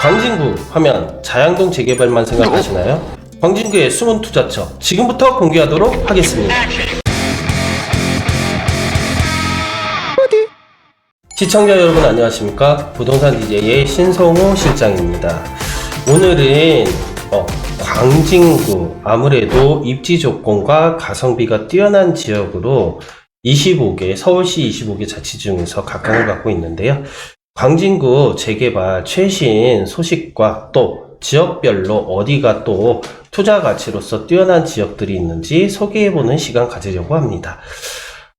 광진구 하면 자양동 재개발만 생각하시나요? 광진구의 숨은 투자처 지금부터 공개하도록 하겠습니다. 시청자 여러분 안녕하십니까? 부동산 DJ의 신성호 실장입니다. 오늘은 어, 광진구 아무래도 입지 조건과 가성비가 뛰어난 지역으로 25개 서울시 25개 자치 중에서 각광을 받고 있는데요. 광진구 재개발 최신 소식과 또 지역별로 어디가 또 투자 가치로서 뛰어난 지역들이 있는지 소개해보는 시간 가지려고 합니다.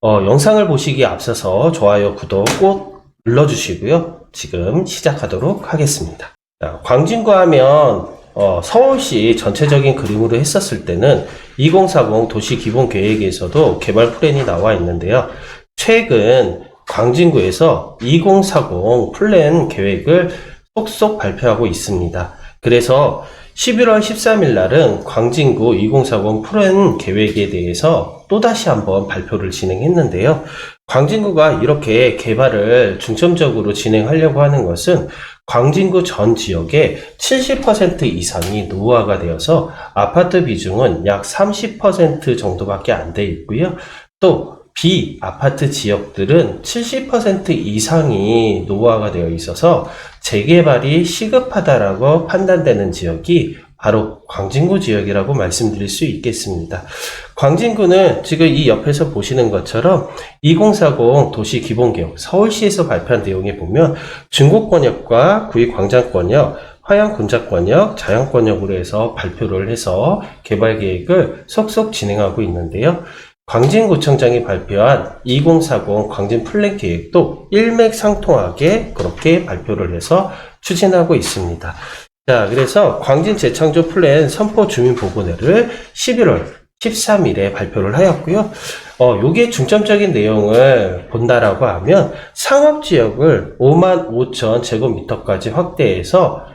어, 영상을 보시기에 앞서서 좋아요, 구독 꼭 눌러주시고요. 지금 시작하도록 하겠습니다. 자, 광진구 하면 어, 서울시 전체적인 그림으로 했었을 때는 2040 도시 기본 계획에서도 개발 플랜이 나와 있는데요. 최근 광진구에서 2040 플랜 계획을 속속 발표하고 있습니다. 그래서 11월 13일 날은 광진구 2040 플랜 계획에 대해서 또다시 한번 발표를 진행했는데요. 광진구가 이렇게 개발을 중점적으로 진행하려고 하는 것은 광진구 전 지역의 70% 이상이 노후화가 되어서 아파트 비중은 약 30% 정도밖에 안 돼 있고요. 또 비아파트 지역들은 70% 이상이 노후화가 되어 있어서 재개발이 시급하다라고 판단되는 지역이 바로 광진구 지역이라고 말씀드릴 수 있겠습니다. 광진구는 지금 이 옆에서 보시는 것처럼 2040 도시 기본계획 서울시에서 발표한 내용에 보면 중국권역과 구의광장권역 화양군자권역, 자양권역으로 해서 발표를 해서 개발 계획을 속속 진행하고 있는데요. 광진구청장이 발표한 2040 광진 플랜 계획도 일맥상통하게 그렇게 발표를 해서 추진하고 있습니다. 자, 그래서 광진 재창조 플랜 선포 주민 보고회를 11월 13일에 발표를 하였고요. 어, 요게 중점적인 내용을 본다라고 하면 상업 지역을 5만 5천 제곱미터까지 확대해서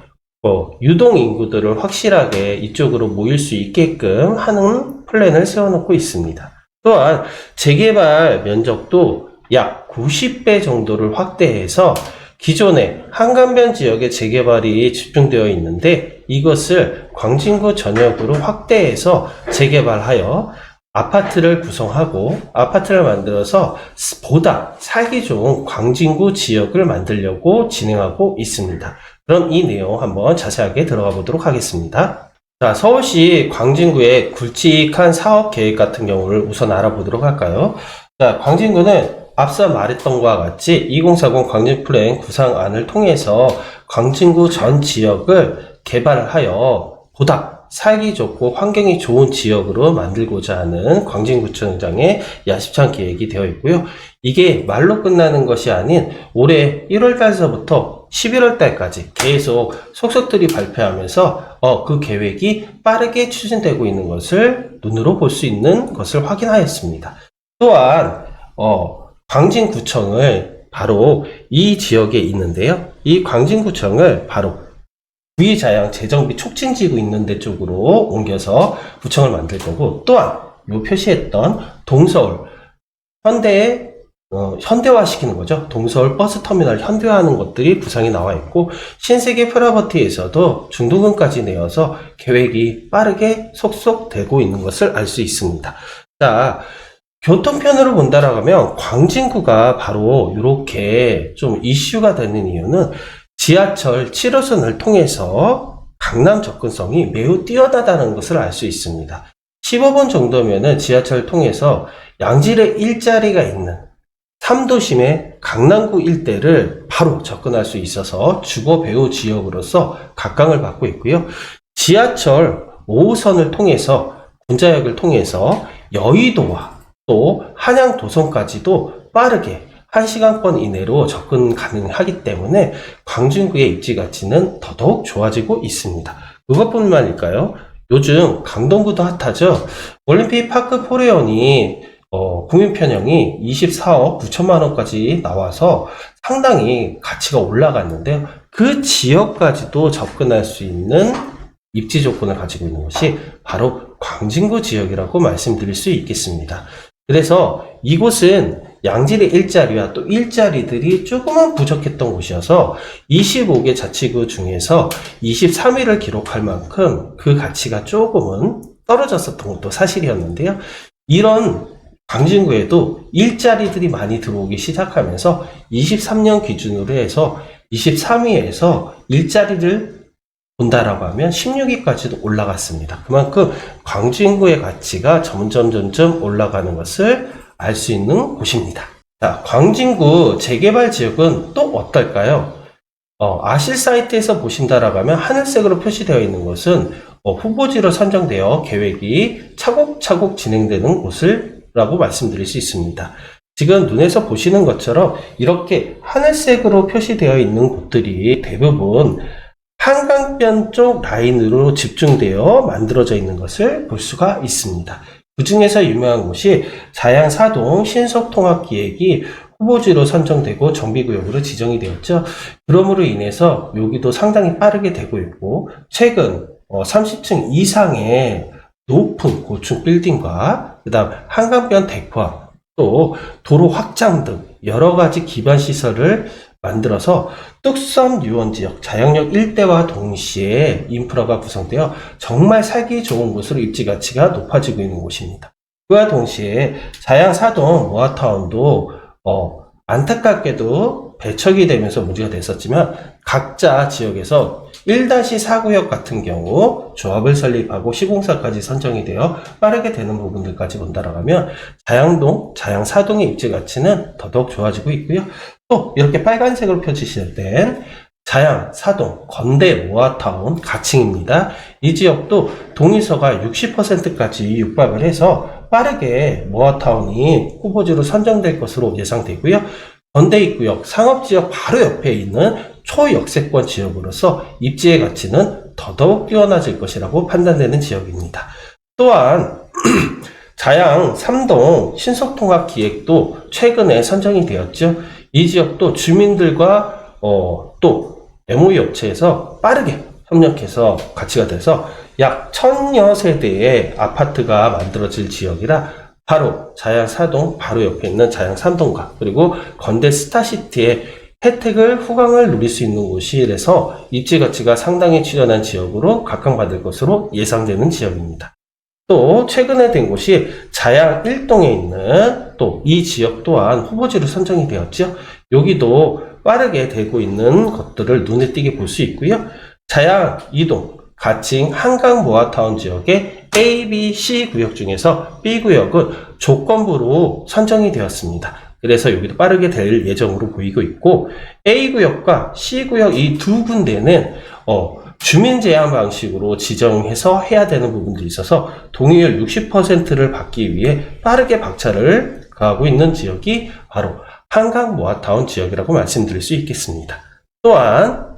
어, 유동 인구들을 확실하게 이쪽으로 모일 수 있게끔 하는 플랜을 세워놓고 있습니다. 또한 재개발 면적도 약 90배 정도를 확대해서 기존의 한강변 지역의 재개발이 집중되어 있는데 이것을 광진구 전역으로 확대해서 재개발하여 아파트를 구성하고 아파트를 만들어서 보다 살기 좋은 광진구 지역을 만들려고 진행하고 있습니다. 그럼 이 내용 한번 자세하게 들어가 보도록 하겠습니다. 자, 서울시 광진구의 굵직한 사업 계획 같은 경우를 우선 알아보도록 할까요? 자, 광진구는 앞서 말했던 것과 같이 2040 광진 플랜 구상안을 통해서 광진구 전 지역을 개발하여 보다 살기 좋고 환경이 좋은 지역으로 만들고자 하는 광진구청장의 야심찬 계획이 되어 있고요. 이게 말로 끝나는 것이 아닌 올해 1월 달서부터 11월 달까지 계속 속속들이 발표하면서 어, 그 계획이 빠르게 추진되고 있는 것을 눈으로 볼 수 있는 것을 확인하였습니다. 또한 어, 광진구청을 바로 이 지역에 있는데요. 이 광진구청을 바로 구이자양 재정비 촉진지구 있는 데 쪽으로 옮겨서 구청을 만들 거고 또한 요 표시했던 동서울 현대에 어, 현대화시키는 거죠. 동서울 버스터미널 현대화하는 것들이 구상이 나와 있고 신세계 프라버티에서도 중도금까지 내어서 계획이 빠르게 속속 되고 있는 것을 알 수 있습니다. 자, 교통편으로 본다라고 하면 광진구가 바로 이렇게 좀 이슈가 되는 이유는 지하철 7호선을 통해서 강남 접근성이 매우 뛰어나다는 것을 알 수 있습니다. 15분 정도면은 지하철 통해서 양질의 일자리가 있는 3도심의 강남구 일대를 바로 접근할 수 있어서 주거 배후 지역으로서 각광을 받고 있고요. 지하철 5호선을 통해서 군자역을 통해서 여의도와 또 한양 도성까지도 빠르게 1시간권 이내로 접근 가능하기 때문에 광진구의 입지 가치는 더더욱 좋아지고 있습니다. 그것뿐만일까요? 요즘 강동구도 핫하죠. 올림픽 파크 포레온이 어, 국민 편향이 24억 9천만 원까지 나와서 상당히 가치가 올라갔는데요. 그 지역까지도 접근할 수 있는 입지 조건을 가지고 있는 것이 바로 광진구 지역이라고 말씀드릴 수 있겠습니다. 그래서 이곳은 양질의 일자리와 또 일자리들이 조금은 부족했던 곳이어서 25개 자치구 중에서 23위를 기록할 만큼 그 가치가 조금은 떨어졌었던 것도 사실이었는데요. 이런 광진구에도 일자리들이 많이 들어오기 시작하면서 23년 기준으로 해서 23위에서 일자리를 본다라고 하면 16위까지도 올라갔습니다. 그만큼 광진구의 가치가 점점 점점 올라가는 것을 알 수 있는 곳입니다. 자, 광진구 재개발 지역은 또 어떨까요? 어, 아실 사이트에서 보신다라고 하면 하늘색으로 표시되어 있는 것은 어, 후보지로 선정되어 계획이 차곡차곡 진행되는 곳을 라고 말씀드릴 수 있습니다. 지금 눈에서 보시는 것처럼 이렇게 하늘색으로 표시되어 있는 곳들이 대부분 한강변 쪽 라인으로 집중되어 만들어져 있는 것을 볼 수가 있습니다. 그 중에서 유명한 곳이 자양사동 신속통합기획이 후보지로 선정되고 정비구역으로 지정이 되었죠. 그러므로 인해서 여기도 상당히 빠르게 되고 있고 최근 30층 이상의 높은 고층 빌딩과 그 다음 한강변 대포화 또 도로 확장 등 여러 가지 기반 시설을 만들어서 뚝섬 유원 지역 자영역 일대와 동시에 인프라가 구성되어 정말 살기 좋은 곳으로 입지 가치가 높아지고 있는 곳입니다. 그와 동시에 자양 사동 모아타운도 어, 안타깝게도 배척이 되면서 문제가 됐었지만 각자 지역에서 1-4구역 같은 경우 조합을 설립하고 시공사까지 선정이 되어 빠르게 되는 부분들까지 본다라고 하면 자양동, 자양사동의 입지 가치는 더더욱 좋아지고 있고요. 또 이렇게 빨간색으로 땐 자양, 사동, 건대, 모아타운, 가칭입니다. 이 지역도 동의서가 60%까지 육박을 해서 빠르게 모아타운이 후보지로 선정될 것으로 예상되고요. 건대 입구역, 상업지역 바로 옆에 있는 초역세권 지역으로서 입지의 가치는 더더욱 뛰어나질 것이라고 판단되는 지역입니다. 또한 자양 3동 신속통합 기획도 최근에 선정이 되었죠. 이 지역도 주민들과 어, 또 MOE 업체에서 빠르게 협력해서 가치가 돼서 약 천여 세대의 아파트가 만들어질 지역이라 바로 자양 4동 바로 옆에 있는 자양 3동과 그리고 건대 스타시티의 혜택을 후광을 누릴 수 있는 곳이라서 입지 가치가 상당히 출연한 지역으로 각광받을 것으로 예상되는 지역입니다. 또 최근에 된 곳이 자양 1동에 있는 또 이 지역 또한 후보지로 선정이 되었죠. 여기도 빠르게 되고 있는 것들을 눈에 띄게 볼 수 있고요. 자양 2동 가칭 한강 모아타운 지역의 A, B, C 구역 중에서 B 구역은 조건부로 선정이 되었습니다. 그래서 여기도 빠르게 될 예정으로 보이고 있고 A 구역과 C 구역 이 두 군데는 어, 주민 제한 방식으로 지정해서 해야 되는 부분도 있어서 동의율 60%를 받기 위해 빠르게 박차를 가하고 있는 지역이 바로 한강 모아타운 지역이라고 말씀드릴 수 있겠습니다. 또한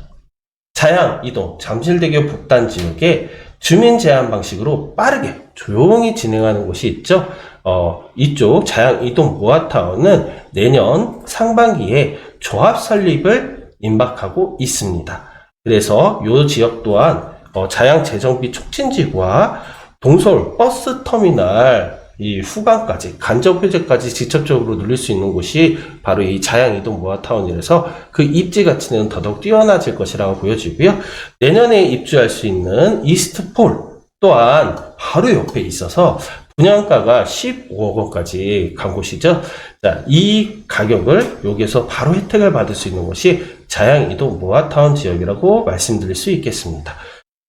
자양 이동 잠실대교 북단 지역에 주민 제한 방식으로 빠르게 조용히 진행하는 곳이 있죠. 어, 이쪽 자양 이동 모아타운은 내년 상반기에 조합 설립을 임박하고 있습니다. 그래서 이 지역 또한 어, 자양 재정비 촉진지구와 동서울 버스 터미널 이 후반까지 간접 회제까지 직접적으로 누릴 수 있는 곳이 바로 이 자양 이동 모아타운이라서 그 입지 가치는 더더욱 뛰어나질 것이라고 보여지고요. 내년에 입주할 수 있는 이스트폴 또한 바로 옆에 있어서 분양가가 15억 원까지 간 곳이죠. 자, 이 가격을 여기에서 바로 혜택을 받을 수 있는 곳이 자양 이동 모아타운 지역이라고 말씀드릴 수 있겠습니다.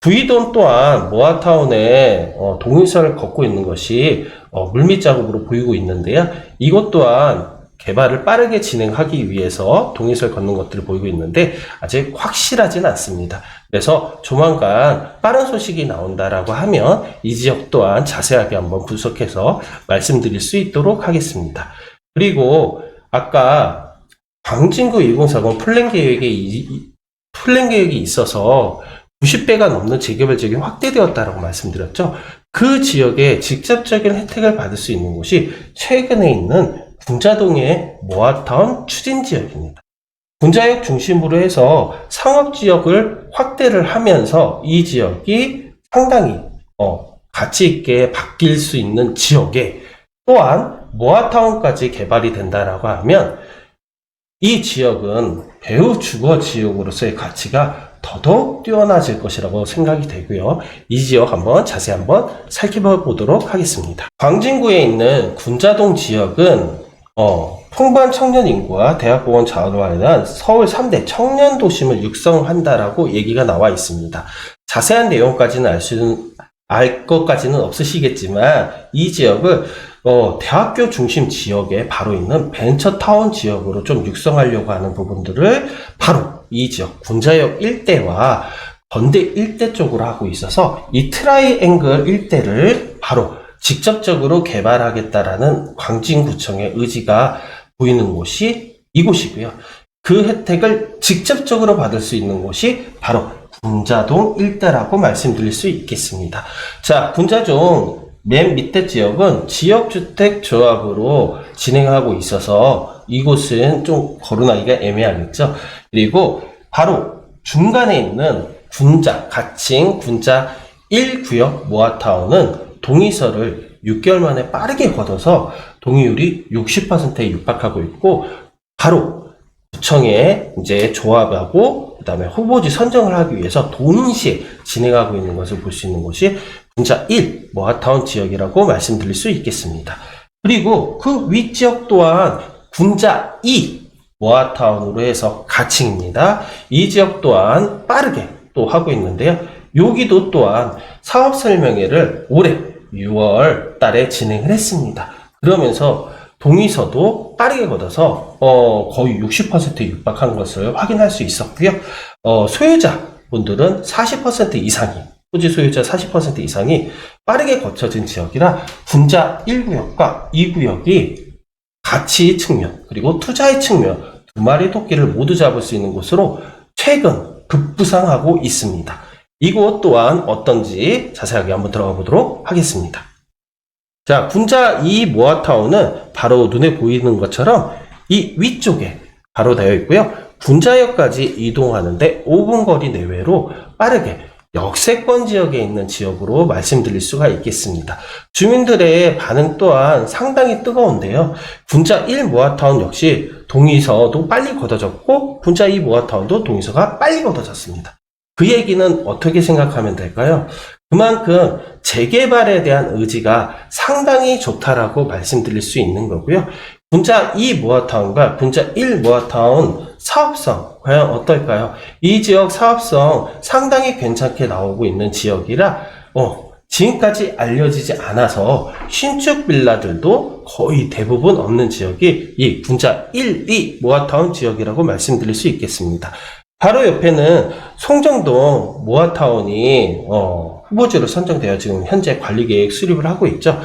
부이돈 또한 모아타운에 어, 동일선을 걷고 있는 것이 어, 물밑 작업으로 보이고 있는데요. 이것 또한 개발을 빠르게 진행하기 위해서 동의서를 걷는 것들을 보이고 있는데 아직 확실하진 않습니다. 그래서 조만간 빠른 소식이 나온다라고 하면 이 지역 또한 자세하게 한번 분석해서 말씀드릴 수 있도록 하겠습니다. 그리고 아까 광진구 2040 플랜 계획에 이, 플랜 계획이 있어서 90배가 넘는 재개발 지역이 확대되었다라고 말씀드렸죠. 그 지역에 직접적인 혜택을 받을 수 있는 곳이 최근에 있는 군자동의 모아타운 추진 지역입니다. 군자역 중심으로 해서 상업 지역을 확대를 하면서 이 지역이 상당히 어, 가치 있게 바뀔 수 있는 지역에 또한 모아타운까지 개발이 된다라고 하면 이 지역은 배후 주거 지역으로서의 가치가 더더욱 뛰어나질 것이라고 생각이 되고요. 이 지역 한번 자세히 한번 살펴보도록 하겠습니다. 광진구에 있는 군자동 지역은 어, 풍부한 청년 인구와 대학보건 자원을 마련한 서울 3대 청년 도심을 육성한다라고 얘기가 나와 있습니다. 자세한 내용까지는 알 수는 알 것까지는 없으시겠지만 이 지역을 어, 대학교 중심 지역에 바로 있는 벤처타운 지역으로 좀 육성하려고 하는 부분들을 바로 이 지역 군자역 일대와 건대 일대 쪽으로 하고 있어서 이 트라이앵글 일대를 바로 직접적으로 개발하겠다라는 광진구청의 의지가 보이는 곳이 이곳이고요. 그 혜택을 직접적으로 받을 수 있는 곳이 바로 군자동 일대라고 말씀드릴 수 있겠습니다. 자, 군자동 맨 밑에 지역은 지역주택 조합으로 진행하고 있어서 이곳은 좀 거론하기가 애매하겠죠. 그리고 바로 중간에 있는 군자, 가칭 군자 1구역 모아타운은 동의서를 6개월 만에 빠르게 걷어서 동의율이 60%에 육박하고 있고 바로 구청에 이제 조합하고 그 다음에 후보지 선정을 하기 위해서 동시에 진행하고 있는 것을 볼 수 있는 곳이 군자 1 모아타운 지역이라고 말씀드릴 수 있겠습니다. 그리고 그 윗 지역 또한 군자 2 모아타운으로 해서 가칭입니다. 이 지역 또한 빠르게 또 하고 있는데요. 여기도 또한 사업 설명회를 올해 6월 달에 진행을 했습니다. 그러면서 동의서도 빠르게 걷어서 어, 거의 60%에 육박한 것을 확인할 수 있었고요. 어, 소유자 분들은 40% 이상이 토지 소유자 40% 이상이 빠르게 거쳐진 지역이라 분자 1구역과 2구역이 가치 측면 그리고 투자의 측면 두 마리 토끼를 모두 잡을 수 있는 곳으로 최근 급부상하고 있습니다. 이곳 또한 어떤지 자세하게 한번 들어가 보도록 하겠습니다. 자, 군자 2 모아타운은 바로 눈에 보이는 것처럼 이 위쪽에 바로 되어 있고요. 군자역까지 이동하는데 5분 거리 내외로 빠르게 역세권 지역에 있는 지역으로 말씀드릴 수가 있겠습니다. 주민들의 반응 또한 상당히 뜨거운데요. 군자 1 모아타운 역시 동의서도 빨리 걷어졌고 군자 2 모아타운도 동의서가 빨리 걷어졌습니다. 그 얘기는 어떻게 생각하면 될까요? 그만큼 재개발에 대한 의지가 상당히 좋다라고 말씀드릴 수 있는 거고요. 군자 2 모아타운과 군자 1 모아타운 사업성 과연 어떨까요? 이 지역 사업성 상당히 괜찮게 나오고 있는 지역이라 어, 지금까지 알려지지 않아서 신축 빌라들도 거의 대부분 없는 지역이 이 군자 1, 2 모아타운 지역이라고 말씀드릴 수 있겠습니다. 바로 옆에는 송정동 모아타운이 어, 후보지로 선정되어 지금 현재 관리계획 수립을 하고 있죠.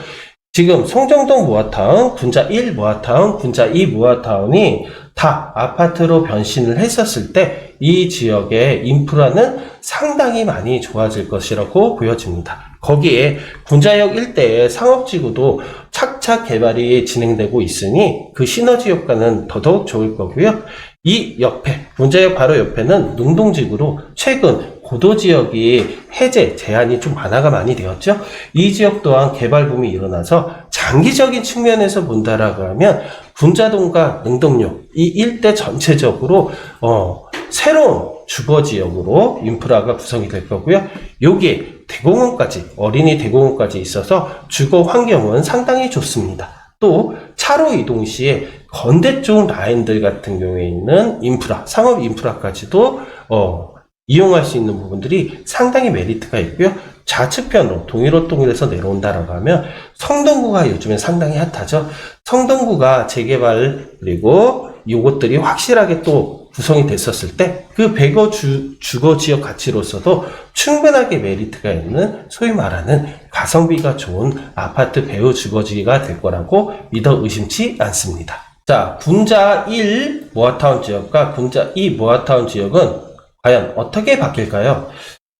지금 송정동 모아타운, 군자 1 모아타운, 군자 2 모아타운이 다 아파트로 변신을 했었을 때 이 지역의 인프라는 상당히 많이 좋아질 것이라고 보여집니다. 거기에 군자역 일대의 상업지구도 착착 개발이 진행되고 있으니 그 시너지 효과는 더더욱 좋을 거고요. 이 옆에, 군자역 바로 옆에는 능동지구로 최근 고도 지역이 해제 제한이 좀 완화가 많이 되었죠. 이 지역 또한 개발 붐이 일어나서 장기적인 측면에서 본다라고 하면 군자동과 능동역 이 일대 전체적으로 어, 새로운 주거 지역으로 인프라가 구성이 될 거고요. 여기에 대공원까지 어린이 대공원까지 있어서 주거 환경은 상당히 좋습니다. 또 차로 이동 시에 건대 쪽 라인들 같은 경우에 있는 인프라, 상업 인프라까지도 어, 이용할 수 있는 부분들이 상당히 메리트가 있고요. 좌측편으로 동일호 동일에서 내려온다라고 하면 성동구가 요즘에 상당히 핫하죠. 성동구가 재개발 그리고 이것들이 확실하게 또 구성이 됐었을 때그 배거 주, 주거 지역 가치로서도 충분하게 메리트가 있는 소위 말하는 가성비가 좋은 아파트 배우 주거지가 될 거라고 믿어 의심치 않습니다. 자, 군자 1 모아타운 지역과 군자 2 모아타운 지역은 과연 어떻게 바뀔까요?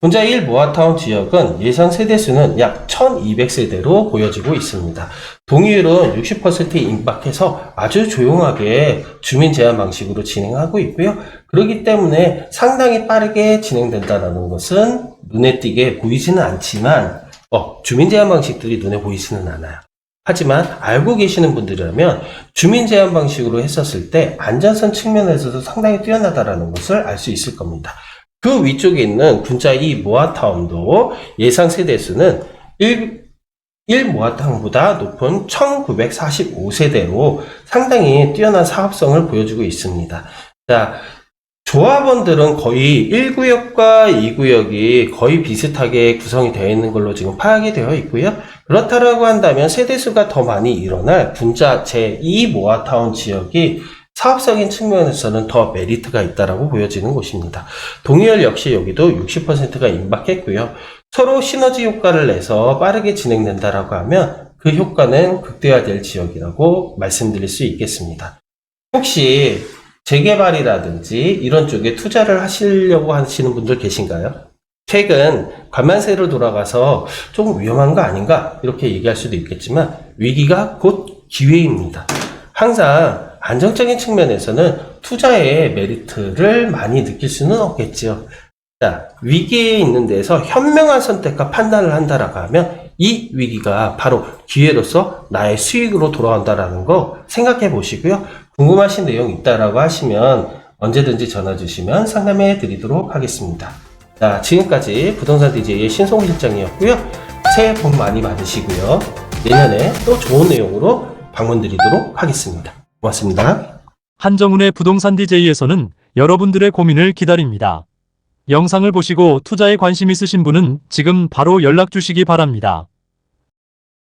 군자 1 모아타운 지역은 예상 세대수는 약 1200세대로 보여지고 있습니다. 동의율은 60%에 임박해서 아주 조용하게 주민 제한 방식으로 진행하고 있고요. 그렇기 때문에 상당히 빠르게 진행된다는 것은 눈에 띄게 보이지는 않지만 어, 주민 제한 방식들이 눈에 보이지는 않아요. 하지만 알고 계시는 분들이라면 주민 제한 방식으로 했었을 때 안전성 측면에서도 상당히 뛰어나다라는 것을 알 수 있을 겁니다. 그 위쪽에 있는 군자 2 모아타운도 예상 세대수는 1, 1 모아타운보다 높은 1945세대로 상당히 뛰어난 사업성을 보여주고 있습니다. 자, 조합원들은 거의 1구역과 2구역이 거의 비슷하게 구성이 되어 있는 걸로 지금 파악이 되어 있고요. 그렇다라고 한다면 세대수가 더 많이 일어날 분자 제2 모아타운 지역이 사업적인 측면에서는 더 메리트가 있다라고 보여지는 곳입니다. 동의열 역시 여기도 60%가 임박했고요. 서로 시너지 효과를 내서 빠르게 진행된다라고 하면 그 효과는 극대화될 지역이라고 말씀드릴 수 있겠습니다. 혹시 재개발이라든지 이런 쪽에 투자를 하시려고 하시는 분들 계신가요? 최근 관만세로 돌아가서 조금 위험한 거 아닌가 이렇게 얘기할 수도 있겠지만 위기가 곧 기회입니다. 항상 안정적인 측면에서는 투자의 메리트를 많이 느낄 수는 없겠지요. 자, 위기에 있는 데서 현명한 선택과 판단을 한다라고 하면 이 위기가 바로 기회로서 나의 수익으로 돌아온다라는 거 생각해 보시고요. 궁금하신 내용 있다라고 하시면 언제든지 전화 주시면 상담해 드리도록 하겠습니다. 자, 지금까지 부동산 DJ의 신송 실장이었고요. 새해 복 많이 받으시고요. 내년에 또 좋은 내용으로 방문 드리도록 하겠습니다. 고맙습니다. 한정훈의 부동산 DJ에서는 여러분들의 고민을 기다립니다. 영상을 보시고 투자에 관심 있으신 분은 지금 바로 연락 주시기 바랍니다.